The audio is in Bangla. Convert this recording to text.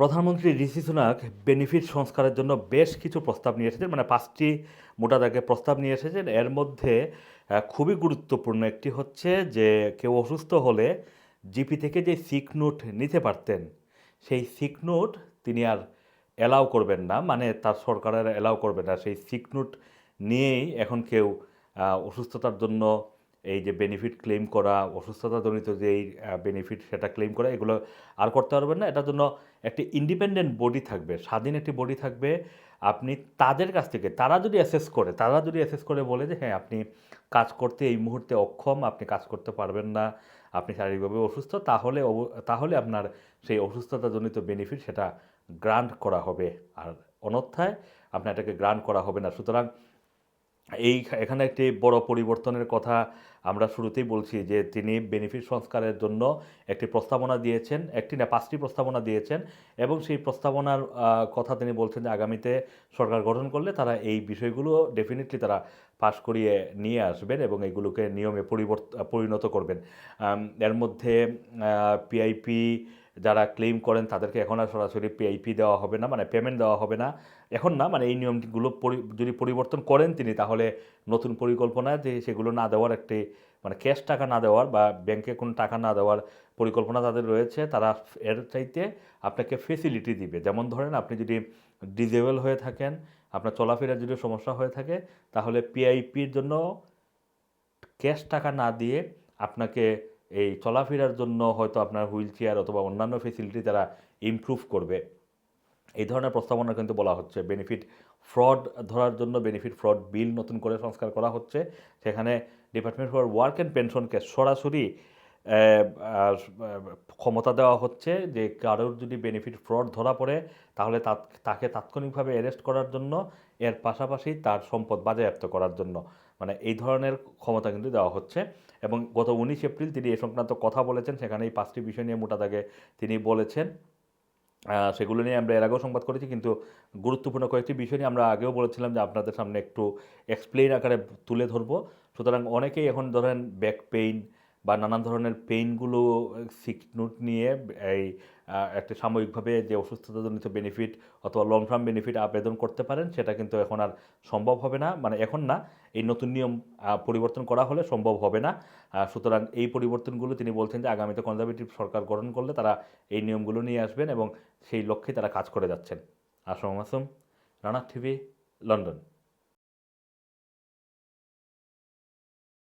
প্রধানমন্ত্রী ঋষি সুনাক বেনিফিট সংস্কারের জন্য বেশ কিছু প্রস্তাব নিয়ে এসেছেন মানে পাঁচটি মোটা দাগে প্রস্তাব নিয়ে এসেছেন। এর মধ্যে খুবই গুরুত্বপূর্ণ একটি হচ্ছে যে, কেউ অসুস্থ হলে জিপি থেকে যে সিক নোট নিতে পারতেন, সেই সিক নোট তিনি আর অ্যালাউ করবেন না মানে তার সরকারের অ্যালাউ করবে না। সেই সিক নোট নিয়েই এখন কেউ অসুস্থতার জন্য এই যে বেনিফিট ক্লেম করা অসুস্থতাজনিত যে এই বেনিফিট সেটা ক্লেম করা, এগুলো আর করতে পারবেন না। এটার জন্য একটি ইন্ডিপেন্ডেন্ট বডি থাকবে, স্বাধীন একটি বডি থাকবে। আপনি তাদের কাছ থেকে, তারা যদি অ্যাসেস করে, তারা যদি অ্যাসেস করে বলে যে হ্যাঁ আপনি কাজ করতে এই মুহূর্তে অক্ষম, আপনি কাজ করতে পারবেন না, আপনি শারীরিকভাবে অসুস্থ, তাহলে তাহলে আপনার সেই অসুস্থতাজনিত বেনিফিট সেটা গ্রান্ট করা হবে। আর অন্যথায় আপনার এটাকে গ্রান্ট করা হবে না। সুতরাং এই এখানে একটি বড় পরিবর্তনের কথা আমরা শুরুতেই বলছি যে তিনি বেনিফিট সংস্কারের জন্য একটি প্রস্তাবনা দিয়েছেন, একটি না, পাঁচটি প্রস্তাবনা দিয়েছেন এবং সেই প্রস্তাবনার কথা তিনি বলছেন যে আগামীতে সরকার গঠন করলে তারা এই বিষয়গুলো ডেফিনেটলি তারা পাশ করিয়ে নিয়ে আসবেন এবং এগুলোকে নিয়মে পরিবর্ত, পরিণত করবেন। এর মধ্যে পিআইপি যারা ক্লেম করেন, তাদেরকে এখন আর সরাসরি পিআইপি দেওয়া হবে না মানে পেমেন্ট দেওয়া হবে না। এখন না মানে এই নিয়মগুলো যদি পরিবর্তন করেন তিনি, তাহলে নতুন পরিকল্পনা যে সেগুলো না দেওয়ার একটি মানে ক্যাশ টাকা না দেওয়ার বা ব্যাংকে কোনো টাকা না দেওয়ার পরিকল্পনা তাদের রয়েছে, তারা এর চাইতে আপনাকে ফেসিলিটি দিবে। যেমন ধরেন, আপনি যদি ডিজেবল হয়ে থাকেন, আপনার চলাফেরার যদি সমস্যা হয়ে থাকে, তাহলে পিআইপির জন্য ক্যাশ টাকা না দিয়ে আপনাকে এই চলাফেরার জন্য হয়তো আপনার হুইল চেয়ার অথবা অন্যান্য ফেসিলিটি তারা ইমপ্রুভ করবে। এই ধরনের প্রস্তাবনা কিন্তু বলা হচ্ছে। বেনিফিট ফ্রড ধরার জন্য বেনিফিট ফ্রড বিল নতুন করে সংস্কার করা হচ্ছে। সেখানে ডিপার্টমেন্ট ফর ওয়ার্ক অ্যান্ড পেনশনকে সরাসরি ক্ষমতা দেওয়া হচ্ছে যে কারোর যদি বেনিফিট ফ্রড ধরা পড়ে, তাহলে তাকে তাৎক্ষণিকভাবে অ্যারেস্ট করার জন্য, এর পাশাপাশি তার সম্পদ বাজেয়াপ্ত করার জন্য মানে এই ধরনের ক্ষমতা কিন্তু দেওয়া হচ্ছে। এবং গত উনিশ এপ্রিল তিনি এ সংক্রান্ত কথা বলেছেন, সেখানে এই পাঁচটি বিষয় নিয়ে মোটা দাগে তিনি বলেছেন। সেগুলো নিয়ে আমরা এর আগেও সংবাদ করেছি, কিন্তু গুরুত্বপূর্ণ কয়েকটি বিষয় নিয়ে আমরা আগেও বলেছিলাম, যে আপনাদের সামনে একটু এক্সপ্লেইন আকারে তুলে ধরবো। সুতরাং অনেকেই এখন ধরেন ব্যাক পেইন বা নানান ধরনের পেইনগুলো সিকনুট নিয়ে, এই একটা সাময়িকভাবে যে অসুস্থতাজনিত বেনিফিট অথবা লং টার্ম বেনিফিট আবেদন করতে পারেন, সেটা কিন্তু এখন আর সম্ভব হবে না। মানে এখন না, এই নতুন নিয়ম পরিবর্তন করা হলে সম্ভব হবে না। সুতরাং এই পরিবর্তনগুলো তিনি বলছেন যে, আগামীতে কনজারভেটিভ সরকার গঠন করলে তারা এই নিয়মগুলো নিয়ে আসবেন এবং সেই লক্ষ্যে তারা কাজ করে যাচ্ছেন। Assam Assam Rana TV, London.